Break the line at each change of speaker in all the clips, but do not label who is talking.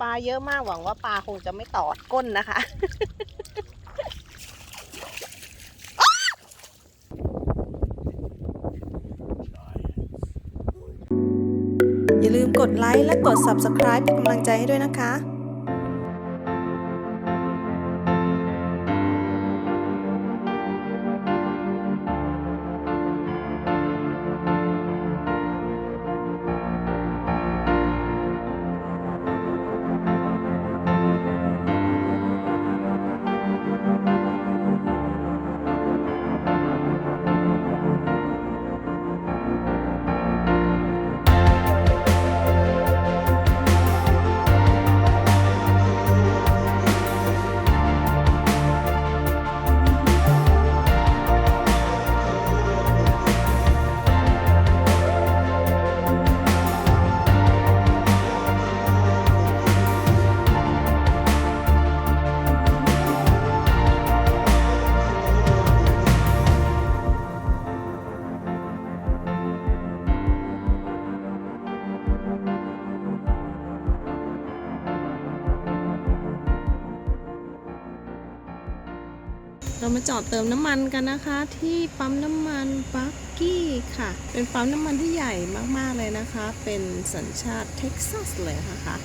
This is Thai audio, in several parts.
ปลาเยอะมากหวังว่าปลาคงจะไม่ตอดก้นนะคะ
อย่าลืมกดไลค์และกด Subscribe เป็นกำลังใจให้ด้วยนะคะ
เรามาจอดเติมน้ำมันกันนะคะ ที่ปั๊มน้ำมันปักกี้ค่ะ เป็นปั๊มน้ำมันที่ใหญ่มากๆเลยนะคะ เป็นสัญชาติเท็กซัสเลยนะคะ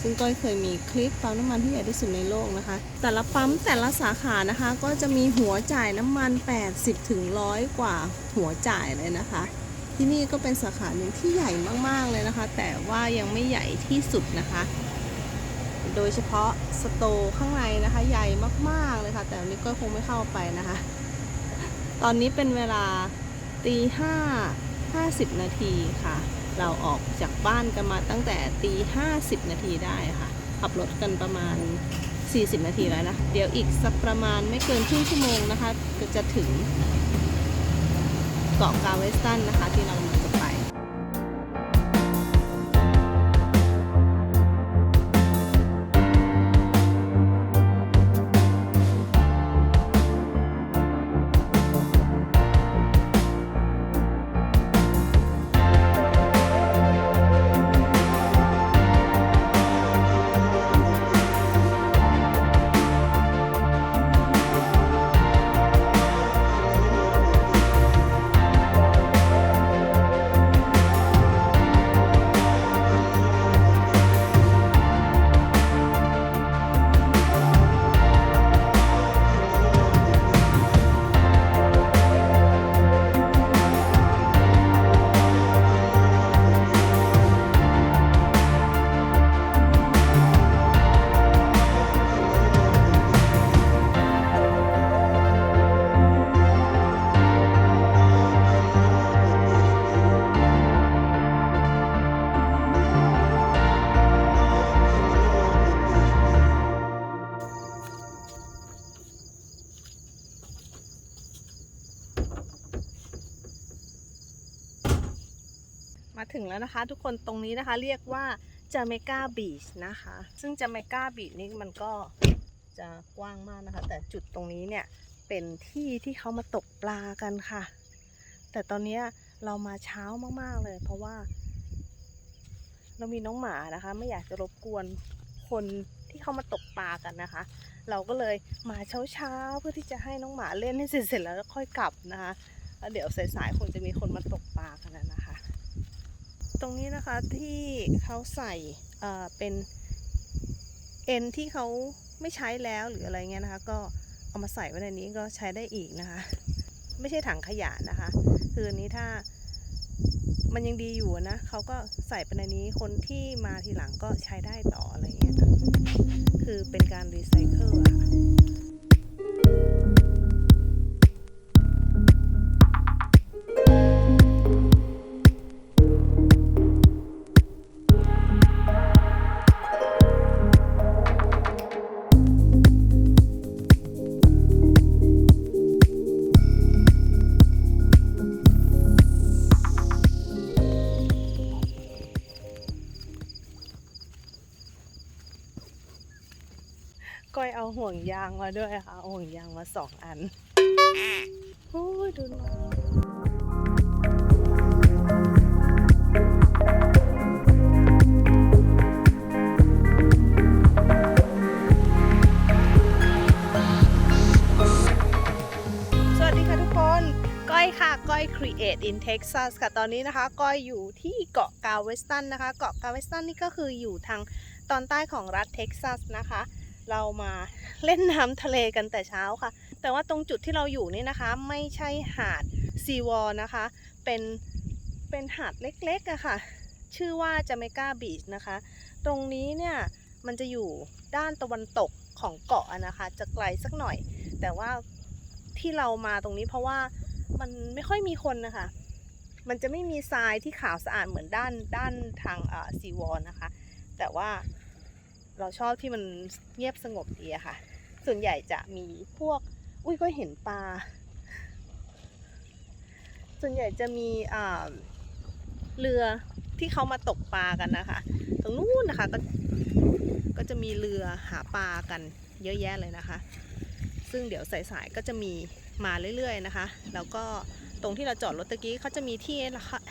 ซึ่งก้อยเคยมีคลิปปั๊มน้ำมันที่ใหญ่ที่สุดในโลกนะคะ แต่ละปั๊มแต่ละสาขานะคะ ก็จะมีหัวจ่ายน้ำมัน 80ถึง100กว่าหัวจ่ายเลยนะคะ ที่นี่ก็เป็นสาขาหนึ่งที่ใหญ่มากๆเลยนะคะ แต่ว่ายังไม่ใหญ่ที่สุดนะคะ โดยเฉพาะสโตข้างในนะคะ ใหญ่มากๆเลยค่ะ แต่วันนี้ก็คงไม่เข้าไปนะคะ ตอนนี้เป็นเวลาตีห้าห้าสิบนาทีค่ะ เราออกจากบ้านกันมาตั้งแต่ตีห้าสิบนาทีได้ค่ะ ขับรถกันประมาณ 40 นาทีแล้วนะ เดี๋ยวอีกสักประมาณไม่เกินครึ่งชั่วโมงนะคะก็จะถึงเกาะกาเวสตันนะคะที่เรามา แล้วนะคะ ทุกคนตรงนี้นะคะเรียกว่าจาเมกาบีชนะคะ ซึ่งจาเมกาบีชนี่มันก็จะกว้างมากนะคะ แต่จุดตรงนี้เนี่ยเป็นที่ที่เขามาตกปลากันค่ะ แต่ตอนนี้เรามาเช้ามากๆเลย เพราะว่า เรามีน้องหมานะคะ ไม่อยากจะรบกวนคนที่เขามาตกปลากันนะคะ เราก็เลยมาเช้าๆเพื่อที่จะให้น้องหมาเล่นให้เสร็จๆแล้วค่อยกลับนะคะแล้วเดี๋ยวสายๆคงจะมีคนมาตกปลากันแล้วนะคะ ตรงนี้นะคะที่เขาใส่เป็นเอ็นที่เขาไม่ใช้แล้วหรืออะไรเงี้ยนะคะ ก็เอามาใส่ไว้ในนี้ก็ใช้ได้อีกนะคะ ไม่ใช่ถังขยะนะคะ คืออันนี้ถ้ามันยังดีอยู่นะเขาก็ใส่ไปในนี้คนที่มาทีหลังก็ใช้ได้ต่ออะไรเงี้ยคือเป็นการรีไซเคิลอะ ยางมาด้วยค่ะเอาห่วงยางมาสองอันโอ้ยดูน้องก้อยค่ะ ก้อย Create in Texas ค่ะ ตอนนี้นะคะ ก้อยอยู่ที่เกาะกาเวสตันนะคะ เกาะกาเวสตันนี่ก็คืออยู่ทางตอนใต้ของรัฐเท็กซัสนะคะ เรามาเล่นน้ำทะเลกันแต่เช้าค่ะ แต่ว่าตรงจุดที่เราอยู่นี่นะคะ ไม่ใช่หาดซีวอลนะคะ เป็นเป็นหาดเล็กๆอะค่ะ ชื่อว่าจาเมกาบีชนะคะ ตรงนี้เนี่ยมันจะอยู่ด้านตะวันตกของเกาะอะนะคะ จะไกลสักหน่อย แต่ว่าที่เรามาตรงนี้เพราะว่ามันไม่ค่อยมีคนนะคะ มันจะไม่มีทรายที่ขาวสะอาดเหมือนด้านด้านทางซีวอลนะคะ แต่ว่า เราชอบที่มันเงียบสงบดีอะค่ะ ส่วนใหญ่จะมีพวก อุ้ยก็เห็นปลา ส่วนใหญ่จะมีอ่าเรือที่เขามาตกปลากันนะคะ ตรงนู้นนะคะก็ก็จะมีเรือหาปลากันเยอะแยะเลยนะคะ ซึ่งเดี๋ยวสายๆก็จะมีมาเรื่อยๆนะคะ แล้วก็ตรงที่เราจอดรถตะกี้เขาจะมีที่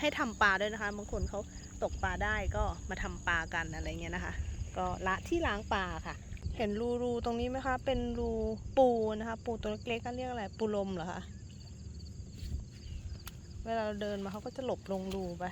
ให้ทำปลาด้วยนะคะ บางคนเขาตกปลาได้ก็มาทำปลากันอะไรเงี้ยนะคะ ก็ละที่ล้างปลาค่ะ เห็นรูรูตรงนี้ไหมคะ เป็นรูปูนะคะ ปูตัวเล็กๆก็เรียกอะไร ปูลมเหรอคะ เวลาเราเดินมาเขาก็จะหลบลงรูไป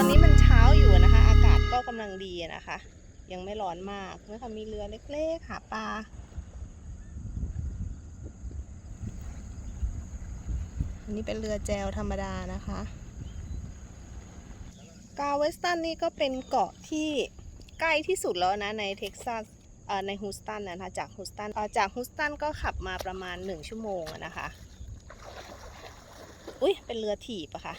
อตอนนี้มันเช้าอยู่นะคะ อากาศก็กำลังดีนะคะ ยังไม่ร้อนมากนะคะมีเรือเล็กๆหาปลาอันนี้เป็นเรือแจวธรรมดานะคะกาเวสตันนี่ก็เป็นเกาะที่ใกล้ที่สุดแล้วนะในเท็กซัสในฮูสตันนะคะจากฮูสตันจากฮูสตันก็ขับมาประมาณ 1 ชั่วโมงนะคะ อุ้ยเป็นเรือถีบอะค่ะ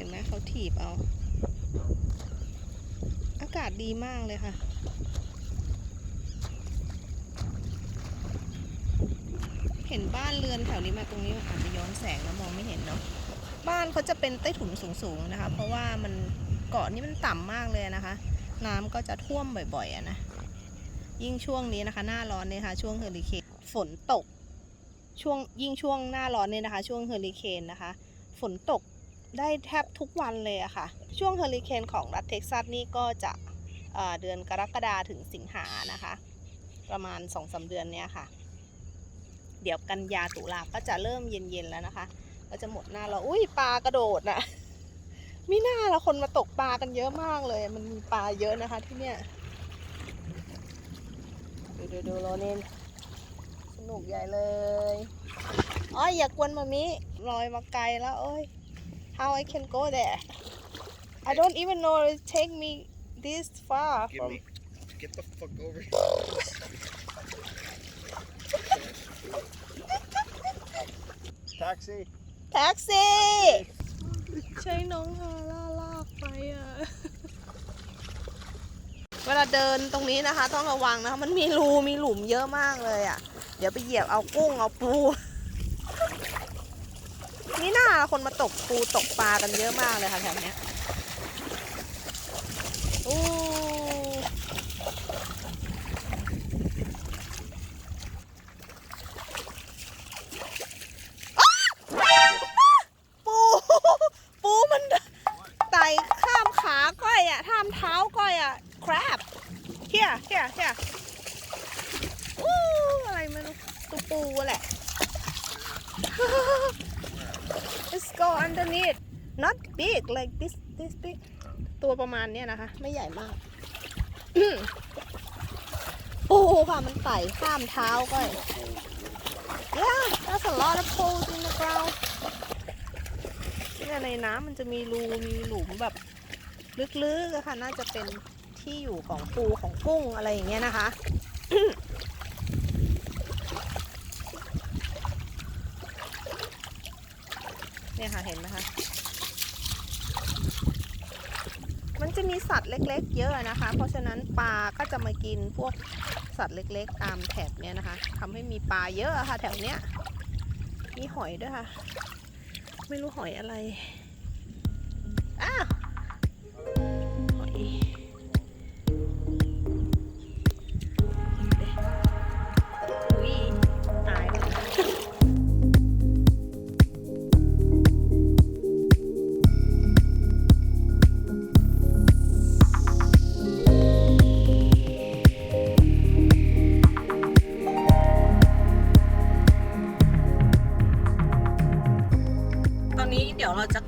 ห็นไหมเขาถีบเอา อากาศดีมากเลยค่ะ เห็นบ้านเรือนแถวนี้มาตรงนี้อาจจะย้อนแสงแล้วมองไม่เห็นเนาะบ้านเขาจะเป็นใต้ถุนสูงๆนะคะ เพราะว่ามันเกาะนี้มันต่ำมากเลยนะคะ น้ำก็จะท่วมบ่อยๆอะนะยิ่งช่วงนี้นะคะ หน้าร้อนเนี่ยค่ะ ช่วงเฮอริเคนฝนตกช่วงยิ่งช่วงหน้าร้อนเนี่ยนะคะ ช่วงเฮอริเคนนะคะ ฝนตก ได้แทบทุกวันเลยอะค่ะ ช่วงเฮอริเคนของรัฐเท็กซัสนี่ก็จะเเดือนกรกฎาถึงสิงหานะคะ ประมาณสองสาเดือนเนี้ยค่ะ เดี๋ยวกันยาตุลาก็จะเริ่มเย็นๆแล้วนะคะ ก็จะหมดหน้าเราอุ้ยปลากระโดดนะมีหน้าแล้วคนมาตกปลากันเยอะมากเลย มันมีปลาเยอะนะคะที่เนี่ยดูดูดูโรนินสนุกใหญ่เลยอ๋ออย่ากวนมามิลอยมาไกลแล้วโอ้ย how I can go there I don't even know it take me this far
Give
from
me. Get the fuck over here. Taxi.
แท็กซี่ใช้น้องฮาร่าลากไปอะ เวลาเดินตรงนี้นะคะ ต้องระวังนะคะมันมีรูมีหลุมเยอะมากเลยอะ เดี๋ยวไปเหยียบเอากุ้งเอาปูนี่น่า คนมาตกปูตกปลากันเยอะมากเลยค่ะแถวเนี้ยอู้ปูปูมันไต่ข้ามขาก้อยอะท่ามเท้าก้อยอะ crab เฮียเฮียเฮียอู้อะไรไม่รู้ตัวปูแหละ Let's go underneath not big like this this big ตัวประมาณเนี้ยนะคะ ไม่ใหญ่มากปูค่ะมันไต่ข้ามเท้าก้อย Yeah that's a lot of poles in the ground เนี่ยในน้ำมันจะมีรูมีหลุมแบบ ลึกๆอะค่ะ น่าจะเป็นที่อยู่ของปูของกุ้งอะไรอย่างเงี้ยนะคะ เนี่ยค่ะเห็นไหมคะมันจะมีสัตว์เล็ก ๆ เยอะนะคะ เพราะฉะนั้นปลาก็จะมากินพวกสัตว์เล็ก ๆ ตามแถบเนี้ยนะคะทำให้มีปลาเยอะอะค่ะ แถวเนี้ยมีหอยด้วยค่ะ ไม่รู้หอยอะไรอ้าว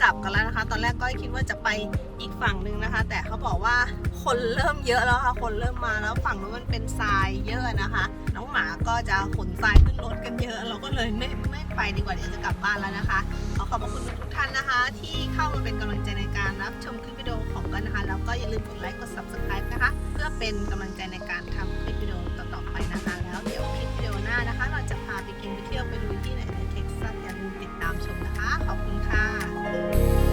กลับกันแล้วนะคะ ตอนแรกก็คิดว่าจะไปอีกฝั่งหนึ่งนะคะ แต่เขาบอกว่าคนเริ่มเยอะแล้วค่ะ คนเริ่มมาแล้วฝั่งนู้นมันเป็นทรายเยอะนะคะ น้องหมาก็จะขนทรายขึ้นรถกันเยอะ เราก็เลยไม่ไม่ไปดีกว่าเดี๋ยวจะกลับบ้านแล้วนะคะ ขอขอบคุณทุกท่านนะคะ ที่เข้ามาเป็นกำลังใจในการรับชมคลิปวิดีโอของกันนะคะ แล้วก็อย่าลืมกดไลค์กด subscribe นะคะ เพื่อเป็นกำลังใจในการทำคลิปวิดีโอต่อๆไปนะคะ แล้วเดี๋ยวคลิปวิดีโอหน้านะคะ เราจะพาไปกินไปเที่ยวไปลุยที่ไหน ตามชมนะคะ ขอบคุณค่ะ